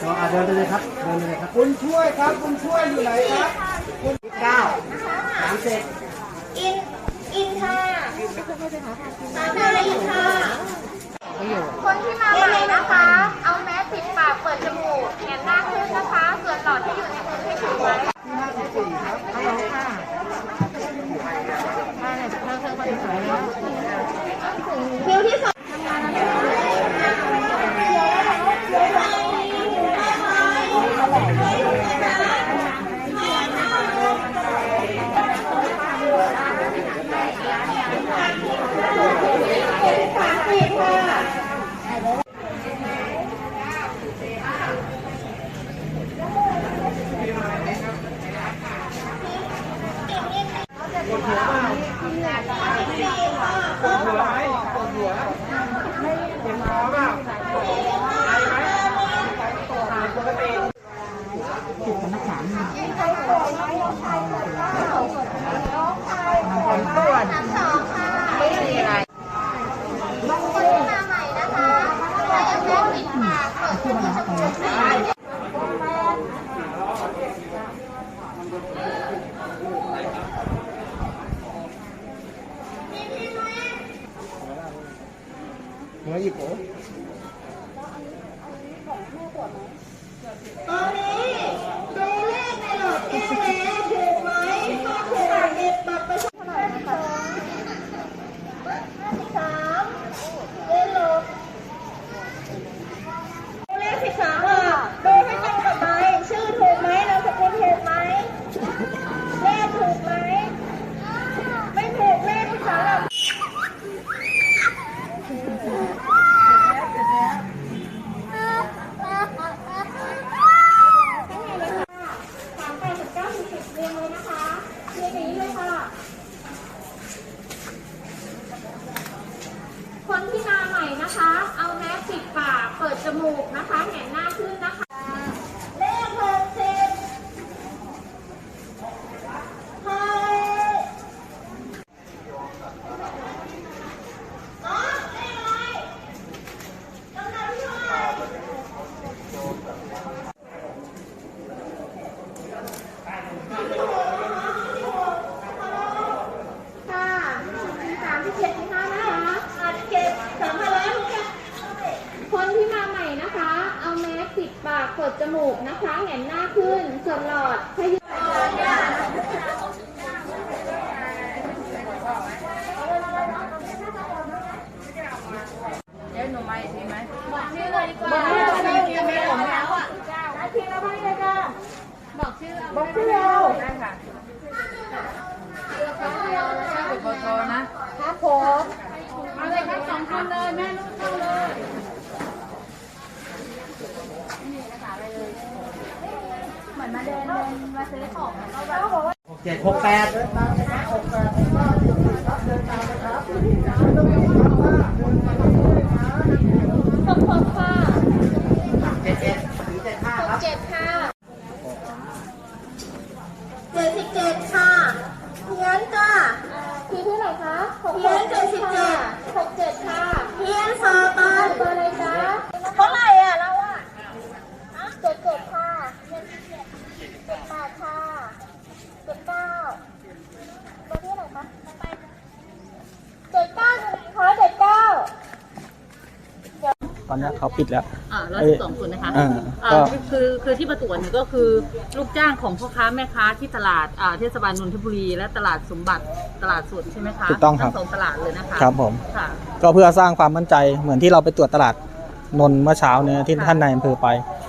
เดินไปเลยครับเดินไปเลยครับคุณช่วยครับคุณช่วยอยู่ไหนครับเก้าสามสิบอิน อินค่ะสามนาอินค่ะ คนที่มาใหม่นะคะ เอาแมสปิดปากเปิดจมูกแขนหน้าขึ้นนะคะ ส่วนหลอดที่อยู่ในมือให้ถือไว้ ที่ห้าสิบสี่ครับ คิวที่สองสามสิบค่ะ ปวดหัวไหมปวดหัวเจ็บคอเปล่าไอไหมปกติ สามสองค่ะไม่มีอะไรคนที่มาใหม่นะคะใช้แอปแรกปิดปากเปิดจมูกจมูกได้ หัวหยิบโอ้ ตอนนี้ดูเลขในหลอดแก้วแล้วถูกไหมถ้าถูกเก็บบัตรประชาชนห้าสิบสองห้าสิบสามเลขหลบเลขสิบสามอะดูให้ตรงกับไหมชื่อถูกไหมนามสกุลถูกไหมเลขถูกไหมไม่ถูกเลขที่สามอะ สามแปดสิบเก้าสิบสิบเรียงเลยนะคะเรียงอย่างนี้เลยค่ะ คนที่มาใหม่นะคะ เอาแมสปิดปาก เปิดจ มูกนะคะแหงนหน้าขึ้นนะคะ เลขหกสิบไทยน้องเลขอะไรลำดับที่เท่าไหร่ ค่ะสามสิบเจ็ดที่ห้านะคะอาจจะเก็บสามพันแล้วค่ะคนที่มาใหม่นะคะ เอาแมสปิดปากเปิดจมูกนะคะแหงนหน้า ขึ้นส่วนหลอดให้ยืดบอกชื่อเลยดีกว่าบอกชื่อเลยจะไม่หลงแล้วอะนาทีละไม่เลยค่ะบอกชื่อบอกชื่อเราโบโตนะครับผมมาเลยครับสองคนเลยแม่ลูกเข้าเลย เห มือนมาเดินเดินมาซื้อของแล้วก็บอกว่าหกเจ็ดหกแปดเดินตามนะครับหกแปดสิบเก้าสิบสี่ครับเดินตามนะครับไม่ต้องมีคำว่าเดินตามเลยนะเจ็ดเจ็ดถึงเจ็ดห้าครับเจ็ดค่ะเจ็ดสิบเจ็ดค่ะเพี้ยนจ้าพีที่ไหนคะหกเพี้ยนเจ็ดสิบเจ็ดหกเจ็ดค่ะเพี้ยนซาตันเบอร์อะไรจ๊ะเท่าไหร่อะเราอะเจ็ดเจ็ดค่ะเจ็ดเจ็ดเจ็ดแปดค่ะเจ็ดเก้าเบอร์ที่ไหนคะเจ็ดเก้าอยู่ไหนคะเจ็ดเก้า ตอนนี้เขาปิดแล้ว อ่าร้อยเอ้ยสิบสองคนนะคะอ่าอ่าก็ คือคือที่ประตรวจเนี่ยก็คือลูกจ้างของพ่อค้าแม่ค้าที่ตลาดอ่าเทศบาลนนทบุรี และตลาดสมบัติตลาดสดใช่ไหมคะถูกต้องครับ ทั้งสองตลาดเลยนะคะครับผม ค่ะ ก็เพื่อสร้างความมั่นใจเหมือนที่เราไปตรวจตลาดนนท์เมื่อเช้าเนี่ยที่ค่ะ ท่านนายอำเภอไป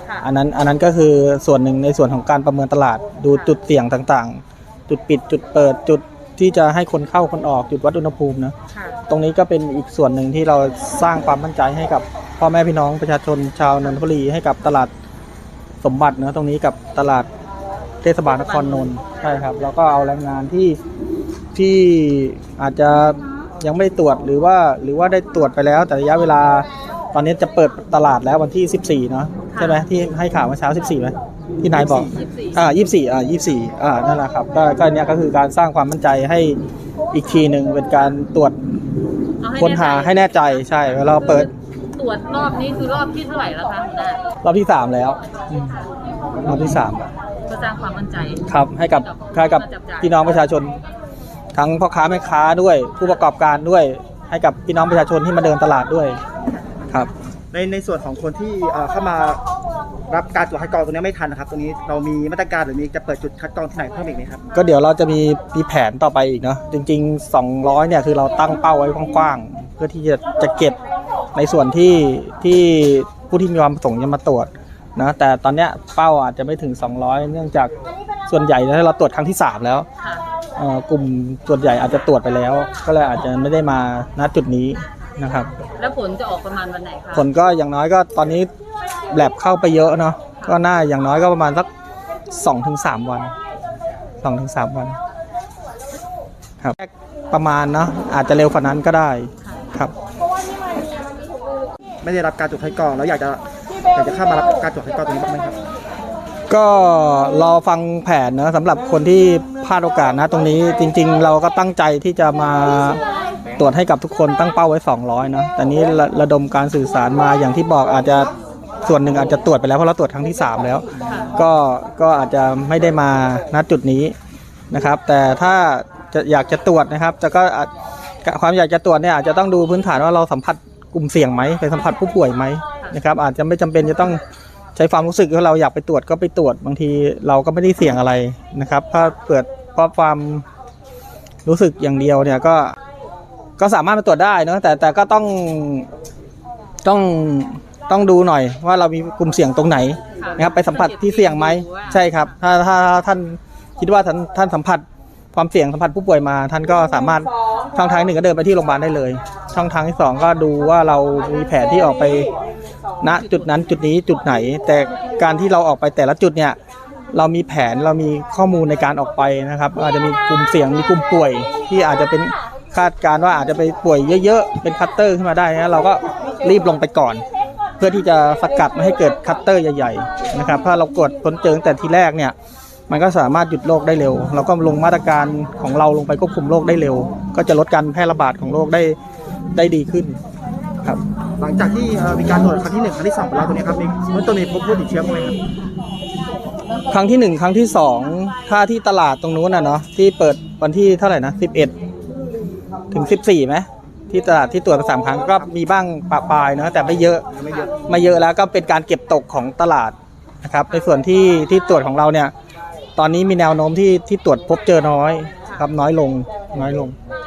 ค่ะ อันนั้นอันนั้นก็คือส่วนหนึ่งในส่วนของการประเมินตลาดดูจุดเสี่ยงต่างๆ จุดปิดจุดเปิดจุดที่จะให้คนเข้าคนออกจุดวัดอุณหภูมินะค่ะตรงนี้ก็เป็นอีกส่วนหนึ่งที่เราสร้างความมั่นใจให้กับ พ่อแม่พี่น้องประชาชนชาวนนทบุรีให้กับตลาดสมบัตินะตรงนี้กับตลาดเทศบาลนครนนท์ใช่ครับ แล้วก็เอาแรงงานที่ที่อาจจะยังไม่ได้ตรวจหรือว่าหรือว่าได้ตรวจไปแล้ว แต่ระยะเวลาตอนนี้จะเปิดตลาดแล้ววันที่ 14 เนาะใช่ไหมที่ให้ข่าวเมื่อเช้า 14ไหมที่นายบอก24อ่ายี่สี่อ่ายี่สี่อ่านั่นแหละครับก็ก็เนี้ยก็คือการสร้างความมั่นใจให้อีกทีหนึ่งเป็นการตรวจเอาให้ค้นหาแน่ใจให้แน่ใจใช่เวลาเราเปิด ตตรวจรอบนี้คือรอบที่เท่าไหร่แล้วคะหัวหน้ารอบที่สามแล้วอืมรอบที่สามเพื่อสร้างความมั่นใจครับ ให้กับให้กับพี่น้องประชาชน ทั้งพ่อค้าแม่ค้าด้วย ผู้ประกอบการด้วย ให้กับพี่น้องประชาชนที่มาเดินตลาดด้วยครับ ในในส่วนของคนที่เอ่อเข้ามารับการตรวจคัดกรองตรงนี้ไม่ทันนะครับตรงนี้เรามีมาตรการหรือมีจะเปิดจุดคัดกรองที่ไหนเพิ่มอีกไหมครับ ก็เดี๋ยวเราจะมีมีแผนต่อไปอีกเนาะจริง ๆ 200เนี่ยคือเราตั้งเป้าไว้กว้างๆเพื่อที่จะจะเก็บ ในส่วนที่ที่ผู้ที่มีความประสงค์จะมาตรวจนะแต่ตอนเนี้ยเป้าอาจจะไม่ถึง 200 เนื่องจากส่วนใหญ่แล้วเราตรวจครั้งที่ 3 แล้วค่ะเอ่อกลุ่มส่วนใหญ่อาจจะตรวจไปแล้ว ก็เลยอาจจะไม่ได้มาณจุดนี้นะครับ แล้วผลจะออกประมาณวันไหนคะผลก็อย่างน้อยก็ตอนนี้แลบเข้าไปเยอะเนาะก็น่าอย่างน้อยก็ประมาณสักสองถึงสามวันสองถึงสามวันครับประมาณเนาะอาจจะเร็วกว่านั้นก็ได้ครับ ไม่ได้รับการตรวจคัดกรองแล้วอยากจะอยากจะเข้ามารับการตรวจคัดกรองตรงนี้บ้างไหมครับ ก็รอฟังแผนนะสำหรับคนที่พลาดโอกาสนะตรงนี้จริง ๆ เราก็ตั้งใจที่จะมาตรวจให้กับทุกคนตั้งเป้าไว้ 200นะแต่นี้ระระดมการสื่อสารมาอย่างที่บอกอาจจะส่วนหนึ่งอาจจะตรวจไปแล้วเพราะเราตรวจครั้งที่ 3 แล้ว ก็ก็อาจจะไม่ได้มาณจุดนี้นะครับ แต่ถ้าจะอยากจะตรวจนะครับจะก็อาจความอยากจะตรวจเนี่ยอาจจะต้องดูพื้นฐานว่าเราสัมผัส กลุ่มเสี่ยงไหมไปสัมผัสผู้ป่วยไหมนะครับ อาจจะไม่จำเป็นจะต้องใช้ความรู้สึกว่าเราอยากไปตรวจก็ไปตรวจบางทีเราก็ไม่ได้เสี่ยงอะไรนะครับ ถ้าเกิดเพราะความรู้สึกอย่างเดียวเนี่ยก็ก็สามารถไปตรวจได้เนอะแต่แต่ก็ต้องต้องต้องดูหน่อยว่าเรามีกลุ่มเสี่ยงตรงไหนนะครับไปสัมผัสที่เสี่ยงไหมใช่ครับ ถ้าถ้าถ้าท่านคิดว่าท่านท่านสัมผัสความเสี่ยงสัมผัสผู้ป่วยมา ท่านก็สามารถช่องทางหนึ่งก็เดินไปที่โรงพยาบาลได้เลย ช่องทางที่สองก็ดูว่าเรามีแผนที่ออกไปณจุดนั้นจุดนี้จุดไหน แต่การที่เราออกไปแต่ละจุดเนี่ย เรามีแผนเรามีข้อมูลในการออกไปนะครับ อาจจะมีกลุ่มเสี่ยงมีกลุ่มป่วย ที่อาจจะเป็นคาดการว่าอาจจะไปป่วยเยอะๆ เป็นคัตเตอร์ขึ้นมาได้นะเราก็รีบลงไปก่อน เพื่อที่จะสกัดไม่ให้เกิดคัตเตอร์ใหญ่ๆนะครับถ้าเรากดพ้นเจอตั้งแต่ทีแรกเนี่ยมันก็สามารถหยุดโรคได้เร็ว เราก็ลงมาตรการของเราลงไปควบคุมโรคได้เร็ว ก็จะลดการแพร่ระบาดของโรคได้ ได้ดีขึ้นครับ หลังจากที่เอ่อมีการตรวจครั้งที่หนึ่งครั้งที่สองไปแล้วตรงนี้ครับมีเมื่อต้นมีพบผู้ติดเชื้อบ้างไหมครับครั้งที่หนึ่งครั้งที่สองถ้าที่ตลาดตรงนู้นน่ะเนาะที่เปิดวันที่เท่าไหร่นะสิบเอ็ดถึงสิบสี่ไหมที่ตลาดที่ตรวจไปสามครั้งก็มีบ้างปะปลายเนาะแต่ไม่เยอะไม่เยอะไม่เยอะแล้วก็เป็นการเก็บตกของตลาดนะครับ ในส่วนที่ที่ตรวจของเราเนี่ย ตอนนี้มีแนวโน้มที่ที่ตรวจพบเจอน้อยครับน้อยลงน้อยลงมา